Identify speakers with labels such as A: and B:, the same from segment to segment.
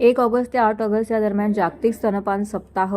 A: एक ऑगस्ट ते आठ ऑगस्ट या दरम्यान जागतिक स्तनपान सप्ताह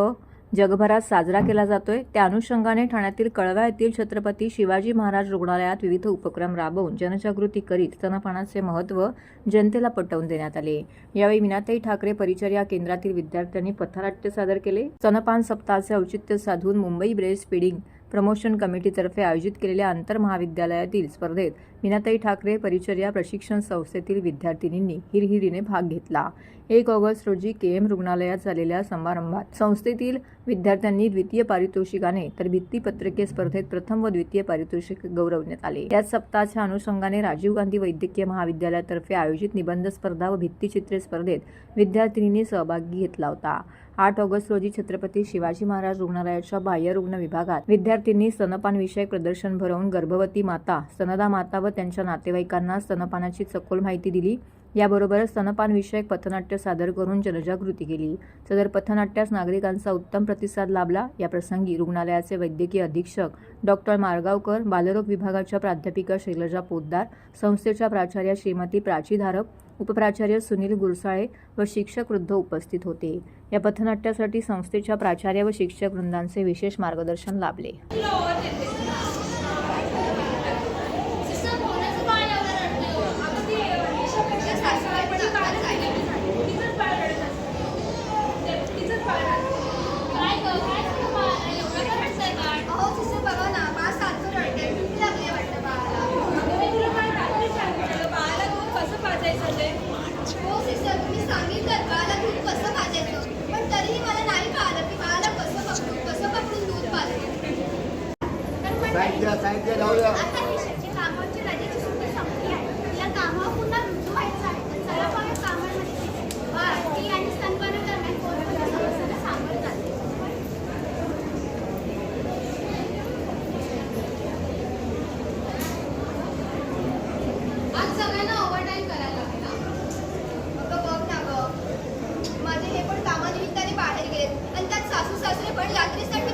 A: जगभरात साजरा केला जातोय. त्या अनुषंगाने ठाण्यातील कळवा येथील छत्रपती शिवाजी महाराज रुग्णालयात विविध उपक्रम राबवून जनजागृती करीत स्तनपानाचे महत्त्व जनतेला पटवून देण्यात आले. यावेळी मीनाताई ठाकरे परिचर्या केंद्रातील विद्यार्थ्यांनी पथनाट्य सादर केले. स्तनपान सप्ताहाचे औचित्य साधून मुंबई ब्रेस्ट फीडिंग प्रमोशन कमिटीतर्फे आयोजित केलेल्या आंतरमहाविद्यालयातील स्पर्धेत मीनाताई ठाकरे परिचर्या प्रशिक्षण संस्थेतील विद्यार्थिनींनी हिरहिरीने भाग घेतला. एक ऑगस्ट रोजी के एम रुग्णालयात झालेल्या समारंभात संस्थेतील विद्यार्थ्यांनी द्वितीय पारितोषिकाने तर भित्तीपत्रके स्पर्धेत प्रथम व द्वितीय पारितोषिक गौरवण्यात आले. याच सप्ताहाच्या अनुषंगाने राजीव गांधी वैद्यकीय महाविद्यालयातर्फे आयोजित निबंध स्पर्धा व भित्तीचित्रे स्पर्धेत विद्यार्थिनींनी सहभागी घेतला होता. आठ ऑगस्ट रोजी छत्रपती शिवाजी महाराज रुग्णालयाच्या बाह्य रुग्ण विभागात विद्यार्थ्यांनी स्तनपान विषयक प्रदर्शन भरवून गर्भवती माता स्तनदा माता व त्यांच्या नातेवाईकांना स्तनपानाची सखोल माहिती दिली. याबरोबरच स्तनपान विषयक पथनाट्य सादर करून जनजागृती केली. सदर पथनाट्यास नागरिकांचा उत्तम प्रतिसाद लाभला. याप्रसंगी रुग्णालयाचे वैद्यकीय अधीक्षक डॉक्टर मारगावकर बालरोग विभागाच्या प्राध्यापिका शैलजा पोद्दार संस्थेच्या प्राचार्या श्रीमती प्राची धारक उपप्राचार्य सुनील गुरसाळे व शिक्षक वृद्ध उपस्थित होते. या पथनाट्यासाठी संस्थेच्या प्राचार्य व शिक्षक वृंदांचे विशेष मार्गदर्शन लाभले.
B: माझे हे पण कामानिमित्ताने बाहेर गेलेत. आणि त्यात सासू सासरे पण यात्रेसाठी